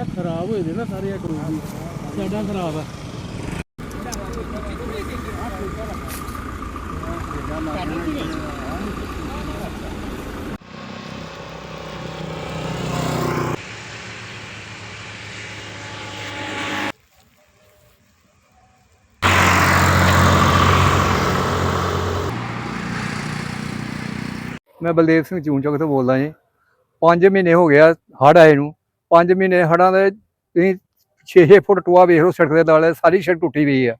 ਇਹ ਖਰਾਬ ਹੋਏ ਨੇ ਨਾ ਸਾਰੇ ਇਹ ਕਰੂਗੀ ਸਾਡਾ ਖਰਾਬ ਆ। ਮੈਂ ਬਲਦੇਵ ਸਿੰਘ ਚੂਨ ਚੌਕ ਤੋਂ ਬੋਲਦਾ ਜੀ। 5 ਮਹੀਨੇ ਹੋ ਗਿਆ ਹੜ੍ਹ ਆਏ ਨੂੰ। 5 ਮਹੀਨੇ ਹੜ੍ਹਾਂ ਦੇ ਤੁਸੀਂ 6-6 ਫੁੱਟ ਟੋਆ ਵੇਖ ਲਓ ਸੜਕ ਦੇ ਨਾਲ ਸਾਰੀ ਸੜਕ ਟੁੱਟੀ ਪਈ ਆ।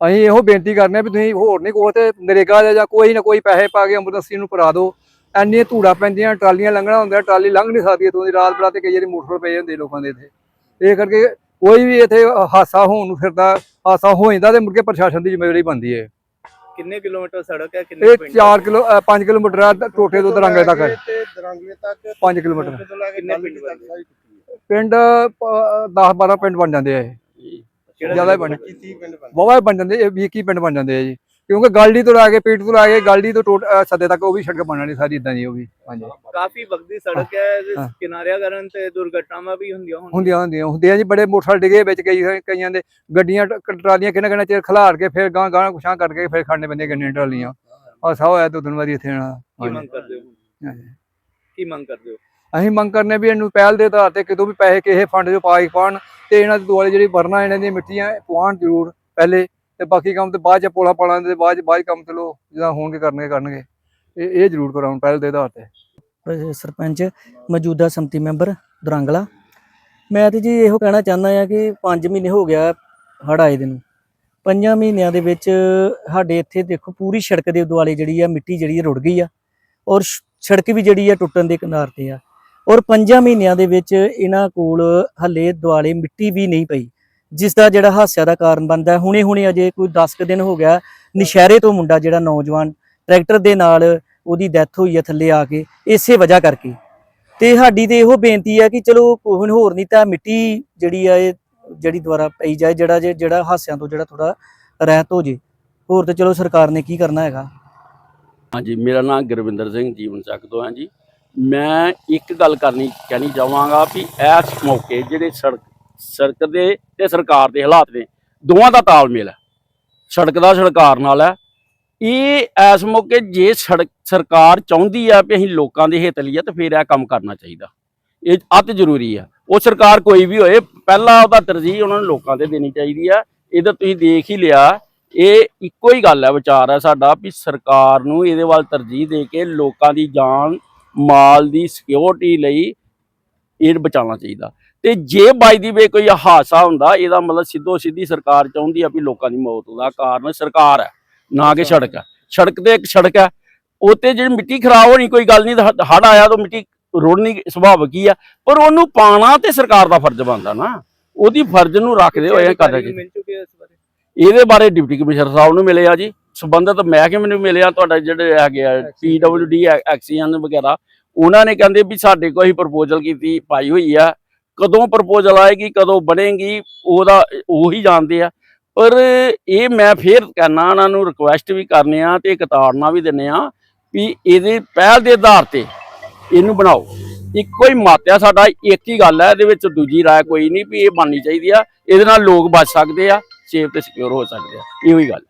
ਅਸੀਂ ਇਹੋ ਬੇਨਤੀ ਕਰਨੇ ਆ ਵੀ ਤੁਸੀਂ ਹੋਰ ਨਹੀਂ ਕੋਈ ਤੇ ਨਰੇਗਾ ਦੇ ਜਾਂ ਕੋਈ ਨਾ ਕੋਈ ਪੈਸੇ ਪਾ ਕੇ ਅੰਮ੍ਰਿਤਸਰ ਨੂੰ ਭਰਾ ਦਿਓ। ਐਨੀਆਂ ਧੂੜਾ ਪੈਂਦੀਆਂ ਟਰਾਲੀਆਂ ਲੰਘਣਾ ਹੁੰਦਾ ਟਰਾਲੀ ਲੰਘ ਨਹੀਂ ਸਕਦੀ ਤੋਂ ਦੀ। ਰਾਤ ਬਰਾਤੇ ਕਈ ਵਾਰੀ ਮੋਟਰ ਪਏ ਹੁੰਦੇ ਲੋਕਾਂ ਦੇ ਇੱਥੇ। ਇਹ ਕਰਕੇ ਕੋਈ ਵੀ ਇੱਥੇ ਹਾਸਾ ਹੋਣ ਨੂੰ ਫਿਰਦਾ ਹਾਸਾ ਹੋ ਜਾਂਦਾ ਤੇ ਮੁੜ ਕੇ ਪ੍ਰਸ਼ਾਸਨ ਦੀ ਜ਼ਿੰਮੇਵਾਰੀ ਬਣਦੀ ਹੈ ਕਿੰਨੇ ਕਿਲੋਮੀਟਰ ਸੜਕ ਹੈ ਕਿੰਨੇ ਇਹ ਪਿੰਡ? 4 ਕਿਲੋ 5 ਕਿਲੋਮੀਟਰ ਆ ਟੋਟੇ ਤੋਂ ਦਰਾਂਗੇ ਤੱਕ ਤੇ ਦਰਾਂਗੇ ਤੱਕ 5 ਕਿਲੋਮੀਟਰ। ਕਿੰਨੇ ਪਿੰਡ ਬਣਦੇ? ਪਿੰਡ 10 12 ਪਿੰਡ ਬਣ ਜਾਂਦੇ ਆ ਇਹ। ਜ਼ਿਆਦਾ ਬਣ 30 ਪਿੰਡ ਬਣ ਜਾਂਦੇ ਇਹ 20 ਕੀ ਪਿੰਡ ਬਣ ਜਾਂਦੇ ਆ ਜੀ। ਕਿਉਂਕਿ ਗਾਲਡੀ ਤੋਂ ਲਾ ਕੇ ਪੀਟ ਤੋਂ ਲਾ ਕੇ ਗਾਲਡੀ ਤੋਂ ਸੱਦੇ ਤੱਕ ਉਹ ਵੀ ਸੜਕ ਬਣਨੀ ਸਾਰੀ ਇਦਾਂ ਦੀ ਉਹ ਵੀ ਹਾਂਜੀ। ਕਾਫੀ ਵਕਤੀ ਸੜਕ ਹੈ ਇਸ। ਕਿਨਾਰਿਆਂ ਕਾਰਨ ਤੇ ਦੁਰਘਟਨਾਵਾਂ ਵੀ ਹੁੰਦੀਆਂ ਹੁੰਦੀਆਂ ਹੁੰਦੀਆਂ। ਹੁੰਦੀਆਂ ਜੀ ਬੜੇ ਮੋਟਰਸਾਈਕਲ ਡਿੱਗੇ ਵਿੱਚ ਕਈ ਕਈਆਂ ਦੇ ਗੱਡੀਆਂ ਟਰਾਲੀਆਂ ਕਿੰਨਾ ਕਿੰਨਾ ਚਿਰ ਖਿਲਾਰ ਕੇ ਫਿਰ ਗਾਂ ਗਾਂ ਕੁਛਾਂ ਕਰਕੇ ਫਿਰ ਖੜਨੇ ਪੈਂਦੀਆਂ ਗੱਡੀਆਂ ਟਰਾਲੀਆਂ। ਆ ਸਾ ਹੋਇਆ ਦੋ ਦਿਨ ਵਾਰੀ ਇੱਥੇ ਨਾ ਕੀ ਮੰਗ ਕਰਦੇ ਹੋ? ਹਾਂਜੀ। ਕੀ ਮੰਗ ਕਰਦੇ ਹੋ? ਅਸੀਂ ਮੰਗ ਕਰਨੇ ਵੀ ਇਹਨੂੰ ਪਹਿਲ ਦੇ ਆਧਾਰ ਤੇ ਕਿਤੋਂ ਵੀ ਪੈਸੇ ਕਿਸੇ ਫੰਡ 'ਚੋਂ ਪਾ ਕੇ ਪਾਉਣ ਤੇ ਇਹਨਾਂ ਦੇ ਦੁਆਲੇ ਜਿਹੜੀ ਵਰਨਾ ਇਹਨਾਂ ਦੀਆਂ ਮਿੱਟੀਆਂ ਪਵਾਉਣ ਜ਼ਰੂਰ ਪਹਿਲੇ ਤੇ ਬਾਕੀ ਕੰਮ ਤੇ ਬਾਅਦ ਚ ਪੋਲਾ ਪਾਲਾਂ ਦੇ ਬਾਅਦ ਬਾਅਦ ਕੰਮ ਚਲੋ ਜਿੱਦਾਂ ਹੋਣਗੇ ਕਰਨਗੇ ਕਰਨਗੇ। ਇਹ ਇਹ ਜ਼ਰੂਰ ਕਰਾਉਣ ਪਹਿਲ ਦੇ ਆਧਾਰ ਤੇ। ਸਰਪੰਚ, ਮੌਜੂਦਾ ਸੰਮਤੀ ਮੈਂਬਰ ਦਰੰਗਲਾ। ਮੈਂ ਤੇ ਜੀ ਇਹੋ ਕਹਿਣਾ ਚਾਹੁੰਦਾ ਆ ਕਿ 5 ਮਹੀਨੇ ਹੋ ਗਿਆ ਹੜ ਆਏ ਦੇ ਨੂੰ। ਪੰਜਾਂ ਮਹੀਨਿਆਂ ਦੇ ਵਿੱਚ ਸਾਡੇ ਇੱਥੇ ਦੇਖੋ ਪੂਰੀ ਸੜਕ ਦੇ ਦੁਆਲੇ ਜਿਹੜੀ ਆ, ਮਿੱਟੀ ਜਿਹੜੀ ਰੁੜ ਗਈ ਆ। ਔਰ ਸੜਕ ਵੀ ਜਿਹੜੀ ਆ ਟੁੱਟਣ ਦੇ ਕਿਨਾਰ ਤੇ ਆ। ਔਰ ਪੰਜਾਂ ਮਹੀਨਿਆਂ ਦੇ ਵਿੱਚ ਇਹਨਾਂ ਕੋਲ ਹੱਲੇ ਦੁਆਲੇ ਮਿੱਟੀ ਵੀ ਨਹੀਂ ਪਈ ਜਿਸ ਦਾ ਜਿਹੜਾ ਹਾਸਿਆ ਦਾ ਕਾਰਨ ਬਣਦਾ ਹੁਣੇ ਹੁਣੇ ਅਜੇ ਕੋਈ 10 ਕੁ ਦਿਨ ਹੋ ਗਿਆ, ਨਸ਼ਹਿਰੇ ਤੋਂ ਮੁੰਡਾ ਜਿਹੜਾ ਨੌਜਵਾਨ ਟਰੈਕਟਰ ਦੇ ਨਾਲ ਉਹਦੀ ਡੈਥ ਹੋਈ ਹੈ ਥੱਲੇ ਆ ਕੇ, ਇਸੇ ਵਜ੍ਹਾ ਕਰਕੇ। ਤੇ ਸਾਡੀ ਤੇ ਇਹੋ ਬੇਨਤੀ ਹੈ ਕਿ ਚਲੋ ਕੋਈ ਹੋਰ ਨਹੀਂ ਤਾਂ ਮਿੱਟੀ ਜਿਹੜੀ ਆ ਇਹ, ਜਿਹੜੀ ਦੁਆਰਾ ਪਈ ਜਾਏ, ਜਿਹੜਾ ਜੇ, ਜਿਹੜਾ ਹਾਸਿਆਂ ਤੋਂ ਜਿਹੜਾ ਥੋੜਾ ਰਹਿਤ ਹੋ ਜੇ। ਹੋਰ ਤੇ ਚਲੋ ਸਰਕਾਰ ਨੇ ਕੀ ਕਰਨਾ ਹੈਗਾ? ਹਾਂਜੀ, ਮੇਰਾ ਨਾਮ ਗੁਰਵਿੰਦਰ ਸਿੰਘ, ਜੀਵਨ ਚੱਕ ਤੋਂ ਹਾਂ ਜੀ। ਮੈਂ ਇੱਕ ਗੱਲ ਕਰਨੀ ਕਹਿਣੀ ਚਾਹਾਂਗਾ ਵੀ ਇਸ ਮੌਕੇ ਜਿਹੜੇ ਸੜਕ ਸੜਕ ਦੇ ਤੇ ਸਰਕਾਰ ਦੇ ਹਾਲਾਤ ਨੇ, ਦੋਵਾਂ ਦਾ ਤਾਲਮੇਲ ਹੈ। ਸੜਕ ਦਾ ਸਰਕਾਰ ਨਾਲ ਹੈ। ਇਹ ਇਸ ਮੌਕੇ ਜੇ ਸੜਕ ਸਰਕਾਰ ਚਾਹੁੰਦੀ ਆ ਵੀ ਅਸੀਂ ਲੋਕਾਂ ਦੇ ਹਿੱਤ ਲਈ ਆ, ਤੇ ਫਿਰ ਇਹ ਕੰਮ ਕਰਨਾ ਚਾਹੀਦਾ। ਇਹ ਅਤ ਜ਼ਰੂਰੀ ਆ। ਉਹ ਸਰਕਾਰ ਕੋਈ ਵੀ ਹੋਏ, ਪਹਿਲਾਂ ਉਹਦਾ ਤਰਜੀਹ ਉਹਨਾਂ ਨੂੰ ਲੋਕਾਂ ਤੇ ਦੇਣੀ ਚਾਹੀਦੀ ਆ। ਇਹਦਾ ਤੁਸੀਂ ਦੇਖ ਹੀ ਲਿਆ। ਇਹ ਇੱਕੋ ਹੀ ਗੱਲ ਹੈ, ਵਿਚਾਰ ਹੈ ਸਾਡਾ ਵੀ ਸਰਕਾਰ ਨੂੰ ਇਹਦੇ ਵੱਲ ਤਰਜੀਹ ਦੇ ਕੇ ਲੋਕਾਂ ਦੀ ਜਾਨ ਮਾਲ ਦੀ ਸਿਕਿਉਰਿਟੀ ਲਈ ਇਹ ਬਚਾਉਣਾ ਚਾਹੀਦਾ। ਤੇ ਜੇ ਬਾਈ ਦੀ ਵੇ ਕੋਈ ਹਾਦਸਾ ਹੁੰਦਾ ਇਹਦਾ ਮਤਲਬ ਸਿੱਧੋ ਸਿੱਧੀ ਸਰਕਾਰ ਚਾਹੁੰਦੀ ਆ ਵੀ ਲੋਕਾਂ ਦੀ ਮੌਤ ਦਾ ਕਾਰਨ ਸਰਕਾਰ ਹੈ ਨਾ ਕਿ ਸੜਕ ਹੈ ਸੜਕ ਤੇ ਇੱਕ ਸੜਕ ਹੈ ਉੱਤੇ ਜਿਹੜੀ ਮਿੱਟੀ ਖਰਾਬ ਹੋਣੀ ਕੋਈ ਗੱਲ ਨਹੀਂ ਹੜ ਆਇਆ ਤਾਂ ਮਿੱਟੀ ਰੋੜਨੀ ਸੁਭਾਵਿਕ ਹੀ ਆ ਪਰ ਉਹਨੂੰ ਪਾਣਾ ਤੇ ਸਰਕਾਰ ਦਾ ਫਰਜ਼ ਬਣਦਾ ਨਾ। ਉਹਦੀ ਫਰਜ਼ ਨੂੰ ਰੱਖਦੇ ਹੋਏ ਬਾਰੇ? ਇਹਦੇ ਬਾਰੇ ਡਿਪਟੀ ਕਮਿਸ਼ਨਰ ਸਾਹਿਬ ਨੂੰ ਮਿਲੇ ਆ ਜੀ। ਸੰਬੰਧਿਤ ਮਹਿਕਮੇ ਨੂੰ ਮਿਲਿਆ ਆ ਤੁਹਾਡਾ ਜਿਹੜੇ ਹੈਗੇ ਆ ਪੀਡਬਲਯੂਡੀ ਐਕਸੀਅਨ ਵਗੈਰਾ, ਉਹਨਾਂ ਨੇ ਕਹਿੰਦੇ ਵੀ ਸਾਡੇ ਕੋਲ ਹੀ ਪ੍ਰਪੋਜ਼ਲ ਕੀਤੀ, ਪਾਈ ਹੋਈ ਆ। ਕਦੋਂ ਪ੍ਰਪੋਜ਼ਲ ਆਏਗੀ, ਕਦੋਂ ਬਣੇਗੀ, ਉਹਦਾ ਉਹੀ ਜਾਣਦੇ ਆ। ਪਰ ਇਹ ਮੈਂ ਫੇਰ ਕਹਿਣਾ ਉਹਨਾਂ ਨੂੰ ਰਿਕੁਐਸਟ ਵੀ ਕਰਨੇ ਆ ਤੇ ਇੱਕ ਤਾੜਨਾ ਵੀ ਦਿੰਨੇ ਆ ਵੀ ਇਹਦੇ ਪਹਿਲ ਦੇ ਆਧਾਰ ਤੇ ਇਹਨੂੰ ਬਣਾਓ। ਇੱਕੋ ਹੀ ਮਾਤਿਆ ਸਾਡਾ ਇੱਕ ਹੀ ਗੱਲ ਹੈ ਇਹਦੇ ਵਿੱਚ ਦੂਜੀ ਰਾਏ ਕੋਈ ਨਹੀਂ ਵੀ ਇਹ ਬਣਨੀ ਚਾਹੀਦੀ ਆ। ਇਹਦੇ ਨਾਲ ਲੋਕ ਬਚ ਸਕਦੇ ਆ ਸੇਫ ਤੇ ਸਿਕਿਉਰ ਹੋ ਸਕਦੇ ਆ। ਇਹੋ ਹੀ ਗੱਲ